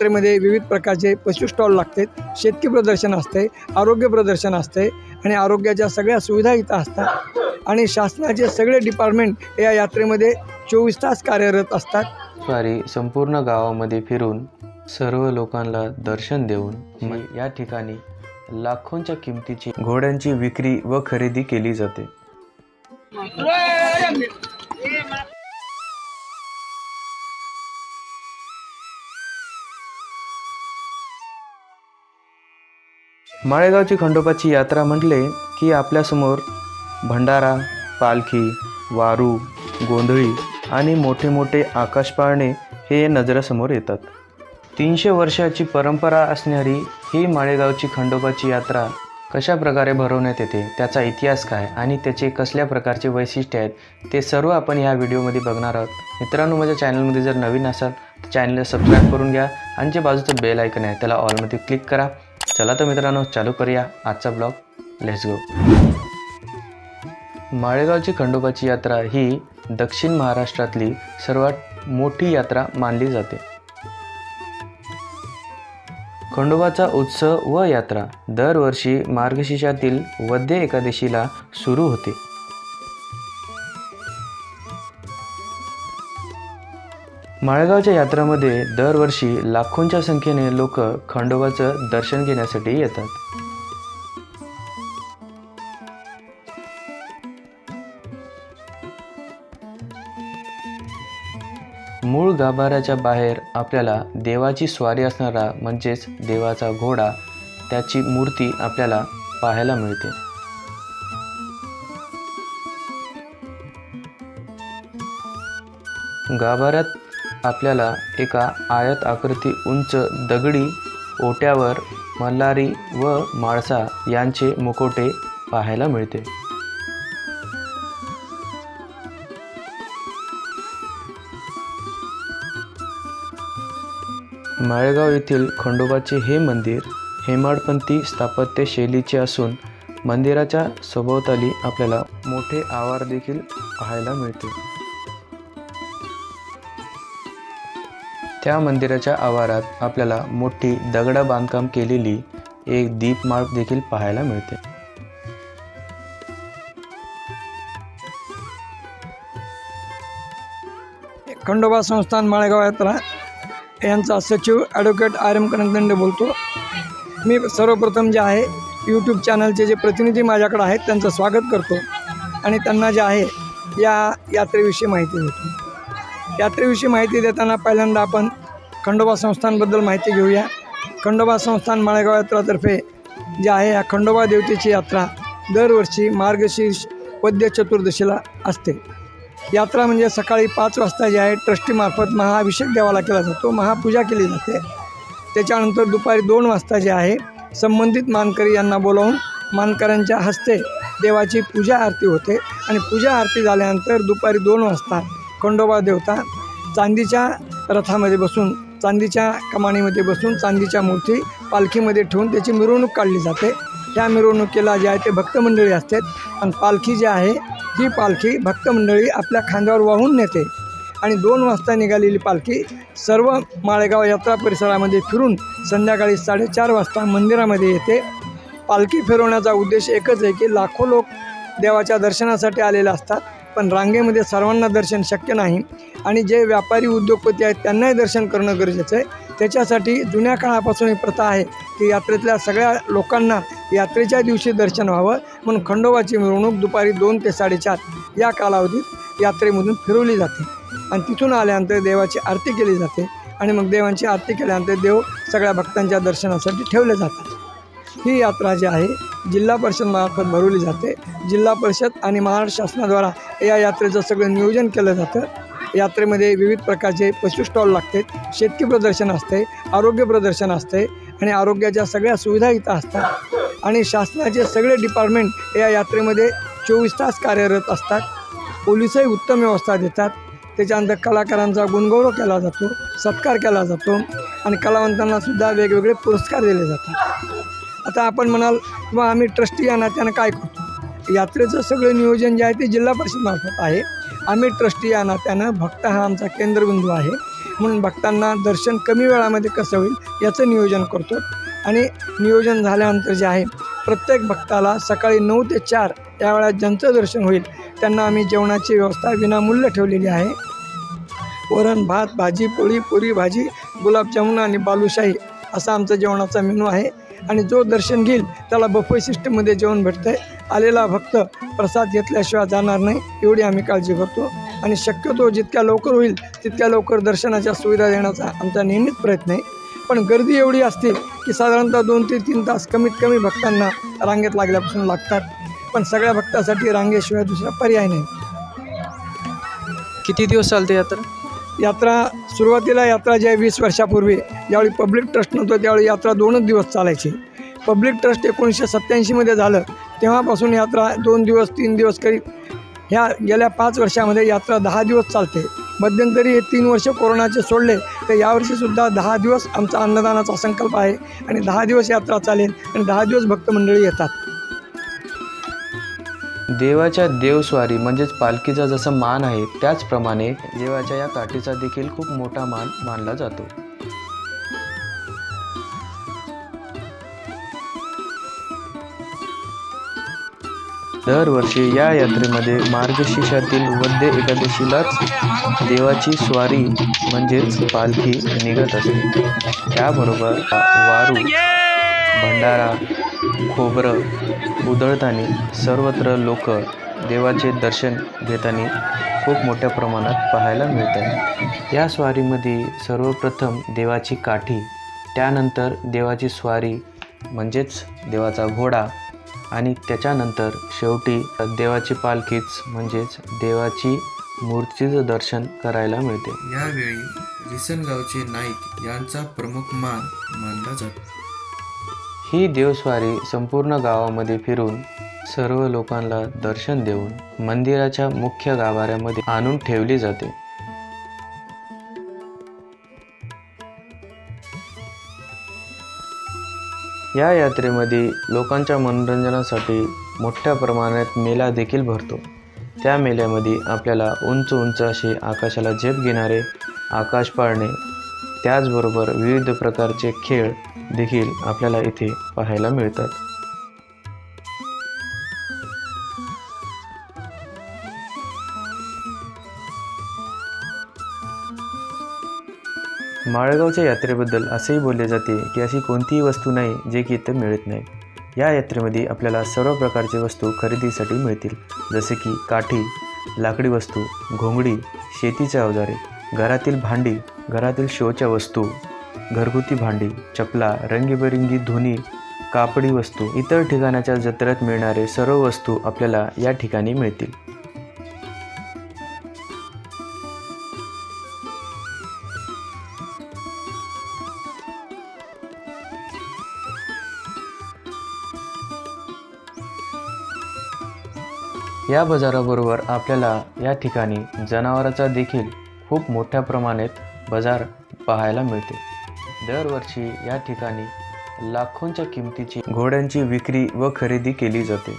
यात्रेमध्ये विविध प्रकारचे पशु स्टॉल लागतात. शेतकी प्रदर्शन असते आरोग्य प्रदर्शन असते आणि आरोग्याच्या सगळ्या सुविधा इथं असतात. आणि शासनाचे सगळे डिपार्टमेंट या यात्रेमध्ये चोवीस तास कार्यरत असतात. स्वारी संपूर्ण गावामध्ये फिरून सर्व लोकांना दर्शन देऊन या ठिकाणी लाखोंच्या किमतीची घोड्यांची विक्री व खरेदी केली जाते. माळेगावची खंडोबाची यात्रा म्हटले की आपल्यासमोर भंडारा पालखी वारू गोंधळी आणि मोठे मोठे आकाश पाळणे हे नजरेसमोर येतात. तीनशे वर्षाची परंपरा असणारी ही माळेगावची खंडोबाची यात्रा कशा प्रकारे भरवण्यात येते त्याचा इतिहास काय आणि त्याचे कसल्या प्रकारचे वैशिष्ट्य आहेत ते सर्व आपण ह्या व्हिडिओमध्ये बघणार आहोत. मित्रांनो माझ्या चॅनलमध्ये जर नवीन असाल तर चॅनलला सबस्क्राईब करून घ्या आणि जे बाजूचं बेल ऐकन आहे त्याला ऑलमध्ये क्लिक करा. चला तर मित्रांनो चालू करूया आजचा ब्लॉग. लेट्स गो माळेगावची खंडोबाची यात्रा ही दक्षिण महाराष्ट्रातली सर्वात मोठी यात्रा मानली जाते. खंडोबाचा उत्सव व यात्रा दरवर्षी मार्गशीर्षातील वद्य एकादशीला सुरू होते. माळेगावच्या यात्रामध्ये दरवर्षी लाखोंच्या संख्येने लोक खंडोबाचं दर्शन घेण्यासाठी येतात. मूळ गाभाऱ्याच्या बाहेर आपल्याला देवाची स्वारी असणारा म्हणजेच देवाचा घोडा त्याची मूर्ती आपल्याला पाहायला मिळते. गाभाऱ्यात आपल्याला एका आयत आकृती उंच दगडी ओट्यावर मल्हारी व माळसा यांचे मुकोटे पाहायला मिळते. माळेगाव येथील खंडोबाचे हे मंदिर हेमाडपंथी स्थापत्य शैलीचे असून मंदिराच्या सभोवताली आपल्याला मोठे आवार देखील पाहायला मिळते. त्या मंदिराच्या आवारात आपल्याला मोठी दगडा बांधकाम केलेली एक दीपमाळ देखील पाहायला मिळते. खंडोबा संस्थान माळेगाव यात्रा यांचा सचिव ॲडव्होकेट आर एम कनकदंडे बोलतो. मी सर्वप्रथम जे आहे यूट्यूब चॅनलचे जे प्रतिनिधी माझ्याकडे आहेत त्यांचं स्वागत करतो. आणि त्यांना जे आहे या यात्रेविषयी माहिती देतो. यात्रेविषयी माहिती देताना पहिल्यांदा आपण खंडोबा संस्थानबद्दल माहिती घेऊया. खंडोबा संस्थान माळेगाव यात्रातर्फे जे आहे या खंडोबा देवतेची यात्रा दरवर्षी मार्गशीर्ष वद्य चतुर्दशीला असते. यात्रा म्हणजे सकाळी पाच वाजता जे आहे ट्रस्टीमार्फत महाअभिषेक देवाला केला जातो. महापूजा केली जाते. त्याच्यानंतर दुपारी दोन वाजता जे आहे संबंधित मानकरी यांना बोलावून मानकऱ्यांच्या हस्ते देवाची पूजा आरती होते. आणि पूजा आरती झाल्यानंतर दुपारी दोन वाजता खंडोबा देवता चांदीच्या रथामध्ये बसून चांदीच्या कमाणीमध्ये बसून चांदीच्या मूर्ती पालखीमध्ये ठेवून त्याची मिरवणूक काढली जाते. त्या मिरवणुकीला जे आहे ते भक्तमंडळी असतात. आणि पालखी जी आहे ही पालखी भक्तमंडळी आपल्या खांद्यावर वाहून नेते. आणि दोन वाजता निघालेली पालखी सर्व माळेगाव यात्रा परिसरामध्ये फिरून संध्याकाळी साडेचार वाजता मंदिरामध्ये येते. पालखी फिरवण्याचा उद्देश एकच आहे की लाखो लोक देवाच्या दर्शनासाठी आलेले असतात. पण रांगेमध्ये सर्वांना दर्शन शक्य नाही. आणि जे व्यापारी उद्योगपती आहेत त्यांनाही दर्शन करणं गरजेचं आहे. त्याच्यासाठी जुन्या काळापासून ही प्रथा आहे की यात्रेतल्या सगळ्या लोकांना यात्रेच्या दिवशी दर्शन व्हावं. म्हणून खंडोबाची मिरवणूक दुपारी दोन ते साडेचार या कालावधीत यात्रेमधून फिरवली जाते. आणि तिथून आल्यानंतर देवाची आरती केली जाते. आणि मग देवांची आरती केल्यानंतर देव सगळ्या भक्तांच्या दर्शनासाठी ठेवले जातात. ही यात्रा जी आहे जिल्हा परिषदमार्फत भरवली जाते. जिल्हा परिषद आणि महाराष्ट्र शासनाद्वारा या यात्रेचं सगळं नियोजन केलं जातं. यात्रेमध्ये विविध प्रकारचे पशु स्टॉल लागते शेतकी प्रदर्शन असते आरोग्य प्रदर्शन असते आणि आरोग्याच्या सगळ्या सुविधा इथं असतात. आणि शासनाचे सगळे डिपार्टमेंट या यात्रेमध्ये चोवीस तास कार्यरत असतात. पोलिसही उत्तम व्यवस्था देतात. त्याच्यानंतर कलाकारांचा गुणगौरव केला जातो सत्कार केला जातो आणि कलावंतांनासुद्धा वेगवेगळे पुरस्कार दिले जातात. आता आपण म्हणाल किंवा आम्ही ट्रस्टी या नात्यानं काय करतो? यात्रेचं सगळं नियोजन जे आहे ते जिल्हा परिषदमार्फत आहे. आम्ही ट्रस्टी या नात्यानं भक्त हा आमचा केंद्रबिंदू आहे. म्हणून भक्तांना दर्शन कमी वेळामध्ये कसं होईल याचं नियोजन करतो. आणि नियोजन झाल्यानंतर जे आहे प्रत्येक भक्ताला सकाळी नऊ ते चार या वेळात ज्यांचं दर्शन होईल त्यांना आम्ही जेवणाची व्यवस्था विनामूल्य ठेवलेली आहे. वरण भात भाजी पोळी पुरी भाजी गुलाबजामुन आणि बालुशाही असा आमचा जेवणाचा मेनू आहे. आणि जो दर्शन घेईल त्याला बफे सिस्टममध्ये जेवण भेटतं आहे आलेला भक्त प्रसाद घेतल्याशिवाय जाणार नाही एवढी आम्ही काळजी करतो. आणि शक्यतो जितक्या लवकर होईल तितक्या लवकर दर्शनाच्या सुविधा देण्याचा आमचा नेहमीच प्रयत्न आहे. पण गर्दी एवढी असते की साधारणतः दोन ते तीन तास कमीत कमी भक्तांना रांगेत लागल्यापासून लागतात. पण सगळ्या भक्तासाठी रांगेशिवाय दुसरा पर्याय नाही. किती दिवस चालते यात्रा? यात्रा सुरुवातीला यात्रा ज्या वीस वर्षापूर्वी ज्यावेळी पब्लिक ट्रस्ट नव्हतं त्यावेळी यात्रा दोनच दिवस चालायची. पब्लिक ट्रस्ट एकोणीसशे सत्त्याऐंशीमध्ये झालं. तेव्हापासून यात्रा दोन दिवस तीन दिवस करीत ह्या गेल्या पाच वर्षामध्ये यात्रा दहा दिवस चालते. मध्यंतरी हे तीन वर्ष कोरोनाचे सोडले तर यावर्षीसुद्धा दहा दिवस आमचा अन्नदानाचा संकल्प आहे आणि दहा दिवस यात्रा चालेल आणि दहा दिवस भक्तमंडळी येतात. देवाच्या देवस्वारी म्हणजेच पालखीचा जसा मान आहे त्याचप्रमाणे देवाच्या या काठीचा देखील खूप मोठा मान मानला जातो. दरवर्षी या यात्रेमध्ये मार्गशीर्षातील वद्य एकादशीलाच देवाची स्वारी म्हणजेच पालखी निघत असते. त्याबरोबर वारू भंडारा खोबरं उधळताना सर्वत्र लोक देवाचे दर्शन घेताना खूप मोठ्या प्रमाणात पाहायला मिळतात या स्वारीमध्ये सर्वप्रथम देवाची काठी त्यानंतर देवाची स्वारी म्हणजेच देवाचा घोडा आणि त्याच्यानंतर शेवटी देवाची पालखीच म्हणजेच देवाची मूर्तीचं दर्शन करायला मिळते. यावेळी रिसनगावचे नाईक यांचा प्रमुख मान मानला जातो. ही देवस्वारी संपूर्ण गावामध्ये फिरून सर्व लोकांना दर्शन देऊन मंदिराच्या मुख्य गाभाऱ्यामध्ये आणून ठेवली जाते. या यात्रेमध्ये लोकांच्या मनोरंजनासाठी मोठ्या प्रमाणात मेला देखील भरतो. त्या मेल्यामध्ये आपल्याला उंच उंच असे आकाशाला झेप घेणारे आकाश पाळणे त्याचबरोबर विविध प्रकारचे खेळ देखील आपल्याला इथे पाहायला मिळतात. माळेगावच्या यात्रेबद्दल असेही बोलले जाते की अशी कोणतीही वस्तू नाही जे की इथं मिळत नाही. या यात्रेमध्ये आपल्याला सर्व प्रकारचे वस्तू खरेदीसाठी मिळतील. जसे की काठी लाकडी वस्तू घोंगडी शेतीचे अवजारे घरातील भांडी घरातील शोच्या वस्तू घरगुती भांडी चपला रंगीबेरंगी धुनी कापडी वस्तू इतर ठिकाणाच्या जत्रेत मिळणारे सर्व वस्तू आपल्याला या ठिकाणी मिळतील. या बाजाराबरोबर आपल्याला या ठिकाणी जनावराचा देखील खूप मोठ्या प्रमाणात बाजार पाहायला मिळते दरवर्षी या ठिकाणी लाखोंच्या किमतीची घोड्यांची विक्री व खरेदी केली जाते.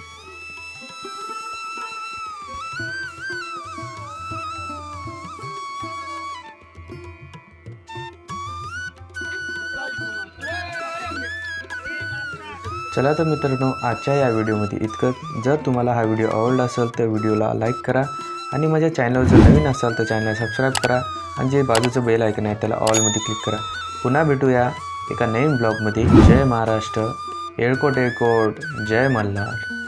चला तर मित्रांनो आजच्या या व्हिडिओमध्ये इतकं जर तुम्हाला हा व्हिडिओ आवडला असेल तर व्हिडिओला लाईक करा आणि माझ्या चॅनलवर जर नवीन असाल तर चॅनल सबस्क्राईब करा आणि जे बाजूचं बेल ऐकणं आहे त्याला ऑलमध्ये क्लिक करा. पुन्हा भेटूया एका नवीन ब्लॉगमध्ये. जय महाराष्ट्र. एळकोट एळकोट. जय मल्हार.